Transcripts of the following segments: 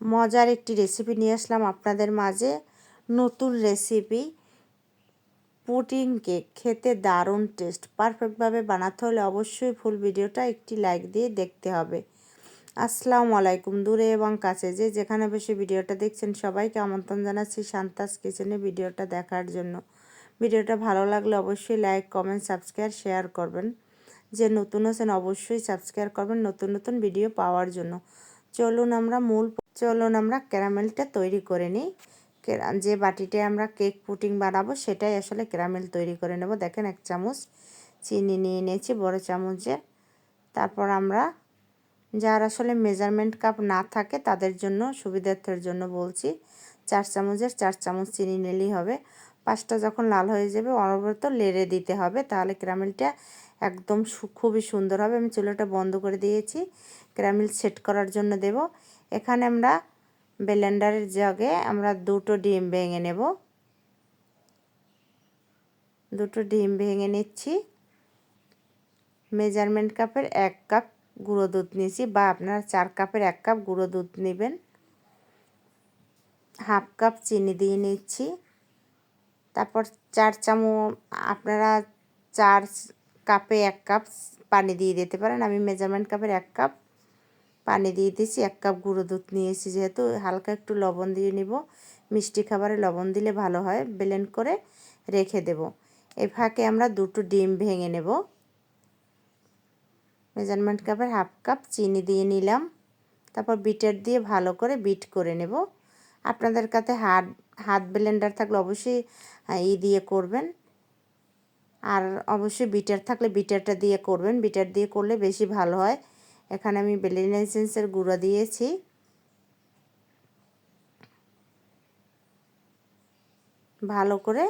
মজার একটি রেসিপি নিয়ে আসলাম আপনাদের মাঝে। নতুন রেসিপি পুটিং কেক খেতে দারুণ টেস্ট পারফেক্টভাবে বানাতে হলে অবশ্যই ফুল ভিডিওটা একটি লাইক দিয়ে দেখতে হবে। আসসালামু আলাইকুম। দূরে এবং কাছে যে যেখানে বসে ভিডিওটা দেখছেন সবাইকে আমন্ত্রণ জানাচ্ছি শান্তাস কিচেনে ভিডিওটা দেখার জন্য। ভিডিওটা ভালো লাগলে অবশ্যই লাইক কমেন্ট সাবস্ক্রাইব শেয়ার করবেন। যে নতুন আছেন অবশ্যই সাবস্ক্রাইব করবেন নতুন নতুন ভিডিও পাওয়ার জন্য। চলুন আমরা মূল চলুন আমরা ক্যারামেলটা তৈরি করে নিই। যে বাটিতে আমরা কেক পুটিং বানাবো সেটাই আসলে ক্যারামেল তৈরি করে নেব। দেখেন এক চামচ চিনি নিয়ে নিয়েছি বড় চামচে তারপর আমরা যার আসলে মেজারমেন্ট কাপ না থাকে তাদের জন্য, সুবিধার্থের জন্য বলছি, চার চামচের চার চামচ চিনি নিলেই হবে। পাঁচটা যখন লাল হয়ে যাবে, অনবরত লেড়ে দিতে হবে, তাহলে ক্যারামেলটা একদম খুবই সুন্দর হবে। আমি চুলোটা বন্ধ করে দিয়েছি। ক্যারামেল সেট করার জন্য দেব। এখানে আমরা ব্লেন্ডারের জগে আমরা দুটো ডিম ভেঙে নেব। দুটো ডিম ভেঙে নিচ্ছি। মেজারমেন্ট কাপের এক কাপ গুঁড়ো দুধ নিয়েছি বা আপনারা চার কাপের এক কাপ গুঁড়ো দুধ নেবেন। হাফ কাপ চিনি দিয়ে নিচ্ছি। তারপর চার চামচ, আপনারা চার কাপে এক কাপ পানি দিয়ে দিতে পারেন। আমি মেজারমেন্ট কাপের এক কাপ পানি দিয়ে দিয়েছি, এক কাপ গুঁড়ো দুধ নিয়েছি যেহেতু। হালকা একটু লবণ দিয়ে নিব। মিষ্টি খাবারে লবণ দিলে ভালো হয়, ব্লেন্ড করে রেখে দেব। এই ফাঁকে আমরা দুটো ডিম ভেঙে নেব। মেজারমেন্ট কাপের হাফ কাপ চিনি দিয়ে নিলাম। তারপর বিটার দিয়ে ভালো করে বিট করে নেব। আপনাদের কাছে হাত হাত ব্লেন্ডার থাকলে অবশ্যই ই দিয়ে করবেন। আর অবশ্যই বিটার থাকলে বিটারটা দিয়ে করবেন। বিটার দিয়ে করলে বেশি ভালো হয়। এখানে আমি বেলিনাইসেন্সের গুঁড়ো দিয়েছি। ভালো করে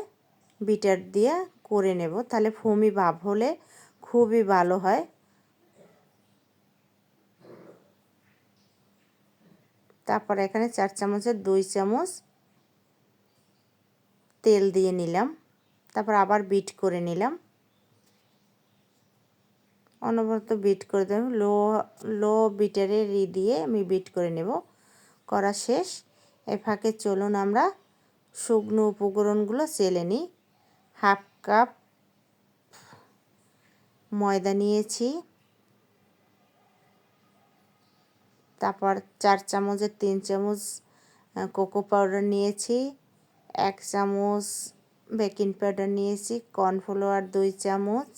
বিটার দিয়ে করে নেব। তাহলে ফমি ভাব হলে খুবই ভালো হয়। তারপর এখানে চার চামচের দুই চামচ তেল দিয়ে নিলাম। তারপর আবার বিট করে নিলাম। অনবরত বিট করে দেব। লো লো বিটারে রি দিয়ে আমি বিট করে নেব। করা শেষ। এ ফাঁকে চলুন আমরা শুকনো উপকরণগুলো চেলে নিই। হাফ কাপ ময়দা নিয়েছি। তারপর চার চামচের তিন চামচ কোকো পাউডার নিয়েছি। এক চামচ বেকিং পাউডার নিয়েছি। কর্নফ্লাওয়ার দুই চামচ।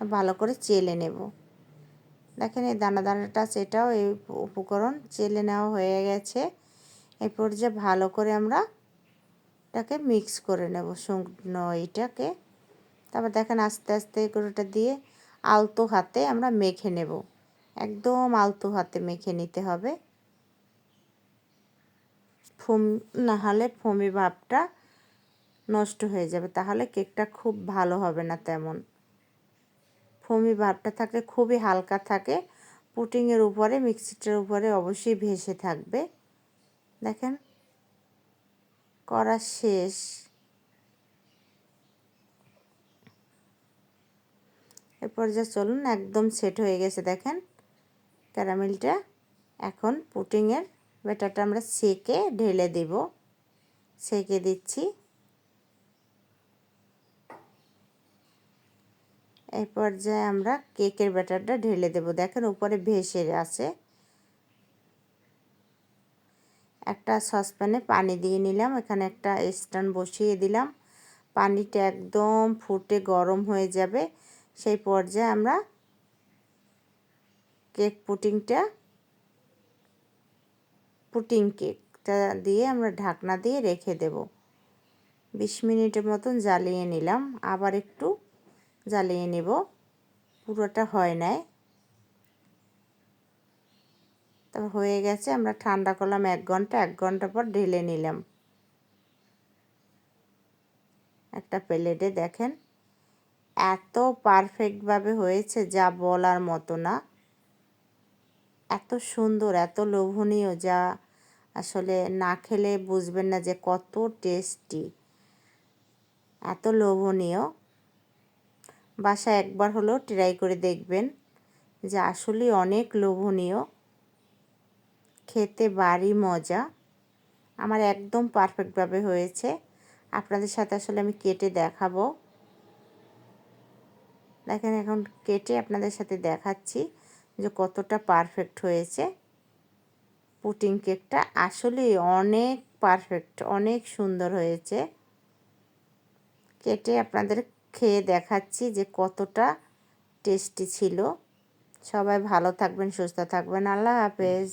ভালো করে চেলে নেব। দেখেন এই দানা দানাটা সেটাও এই উপকরণ চেলে নেওয়া হয়ে গেছে। এই পর্যায়ে ভালো করে আমরা এটাকে মিক্স করে নেব শুকনো এইটাকে। তারপর দেখেন আস্তে আস্তে এগুলোটা দিয়ে আলতো হাতে আমরা মেখে নেব। একদম আলতো হাতে মেখে নিতে হবে। ফোম, না হলে ফমি ভাবটা নষ্ট হয়ে যাবে, তাহলে কেকটা খুব ভালো হবে না তেমন। ফমি ভাবটা থাকলে খুবই হালকা থাকে। পুটিংয়ের উপরে, মিক্সিটার উপরে অবশ্যই ভেসে থাকবে। দেখেন, করা শেষ। এরপর যা চলুন, একদম সেট হয়ে গেছে, দেখেন। ক্যারামেলটা এখন পুটিংয়ের ব্যাটারটা আমরা সেকে ঢেলে দেব। সেকে দিচ্ছি। এই পর্যায়ে আমরা কেকের ব্যাটারটা ঢেলে দেব। দেখেন উপরে ভেসে আছে। একটা সসপ্যানে পানি দিয়ে নিলাম। এখানে একটা স্ট্যান্ড বসিয়ে দিলাম। পানিটা একদম ফুটে গরম হয়ে যাবে। সেই পর্যায়ে আমরা কেক পুটিংটা, পুটিং কেকটা দিয়ে আমরা ঢাকনা দিয়ে রেখে দেব। বিশ মিনিটের মতন জ্বালিয়ে নিলাম। আবার একটু জ্বালিয়ে নেব। পুরোটা হয় নাই। তারপর হয়ে গেছে, আমরা ঠান্ডা করলাম এক ঘণ্টা এক ঘণ্টা পর ঢেলে নিলাম। একটা প্লেটে দেখেন, এত পারফেক্টভাবে হয়েছে যা বলার মতো না। এত সুন্দর, এত লোভনীয় যা আসলে না খেলে বুঝবেন না যে কত টেস্টি এত লোভনীয়। বাসায় একবার হলেও ট্রাই করে দেখবেন যে আসলে অনেক লোভনীয়, খেতে বাড়ি মজা। আমার একদম পারফেক্টভাবে হয়েছে। আপনাদের সাথে আসলে আমি কেটে দেখাবো। দেখেন এখন কেটে আপনাদের সাথে দেখাচ্ছি যে কতটা পারফেক্ট হয়েছে। পুটিং কেকটা আসলে অনেক পারফেক্ট অনেক সুন্দর হয়েছে। কেটে আপনাদের খেয়ে দেখাচ্ছি যে কতটা টেস্টি ছিল। সবাই ভালো থাকবেন সুস্থ থাকবেন। আল্লাহ হাফেজ।